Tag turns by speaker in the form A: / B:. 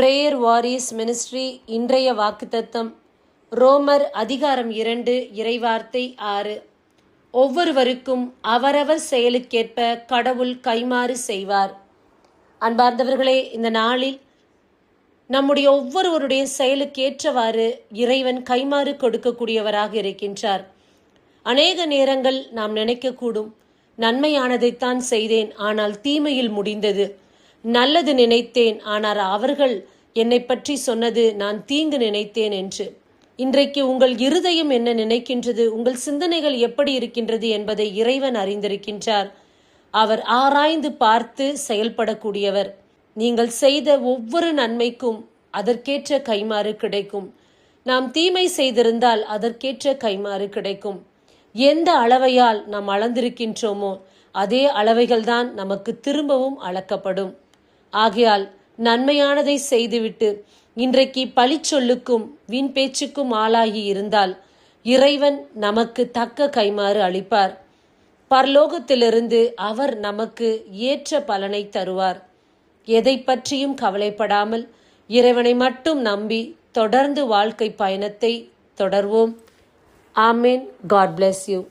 A: Promise ministry இன்றைய வாக்குத்தத்தம். ரோமர் அதிகாரம் இரண்டு இறைவார்த்தை ஆறு. ஒவ்வொருவருக்கும் அவரவர் செயலுக்கேற்ப கடவுள் கைமாறு செய்வார். அன்பார்ந்தவர்களே இந்த நாளில் நம்முடைய ஒவ்வொருவருடைய செயலுக்கேற்றவாறு இறைவன் கைமாறு கொடுக்கக்கூடியவராக இருக்கின்றார். அநேக நேரங்கள் நாம் நினைக்கக்கூடும். நன்மையானதைத்தான் செய்தேன் ஆனால் தீமையில் முடிந்தது. நல்லது நினைத்தேன் ஆனால் அவர்கள் என்னை பற்றி சொன்னது நான் தீங்கு நினைத்தேன் என்று. இன்றைக்கு உங்கள் இருதயம் என்ன நினைக்கின்றது உங்கள் சிந்தனைகள் எப்படி இருக்கின்றது என்பதை இறைவன் அறிந்திருக்கின்றார். அவர் ஆராய்ந்து பார்த்து செயல்படக்கூடியவர். நீங்கள் செய்த ஒவ்வொரு நன்மைக்கும் அதற்கேற்ற கைமாறு கிடைக்கும். நாம் தீமை செய்திருந்தால் அதற்கேற்ற கைமாறு கிடைக்கும். எந்த அளவையால் நாம் அளந்திருக்கின்றோமோ அதே அளவைகள்தான் நமக்கு திரும்பவும் அளக்கப்படும். ஆகையால் நன்மையானதை செய்துவிட்டு இன்றைக்கு பழிச்சொல்லுக்கும் வீண் பேச்சுக்கும் ஆளாகி இருந்தால் இறைவன் நமக்கு தக்க கைமாறு அளிப்பார். பரலோகத்திலிருந்து அவர் நமக்கு ஏற்ற பலனை தருவார். எதை பற்றியும் கவலைப்படாமல் இறைவனை மட்டும் நம்பி தொடர்ந்து வாழ்க்கை பயணத்தை தொடர்வோம். ஆமேன். God bless you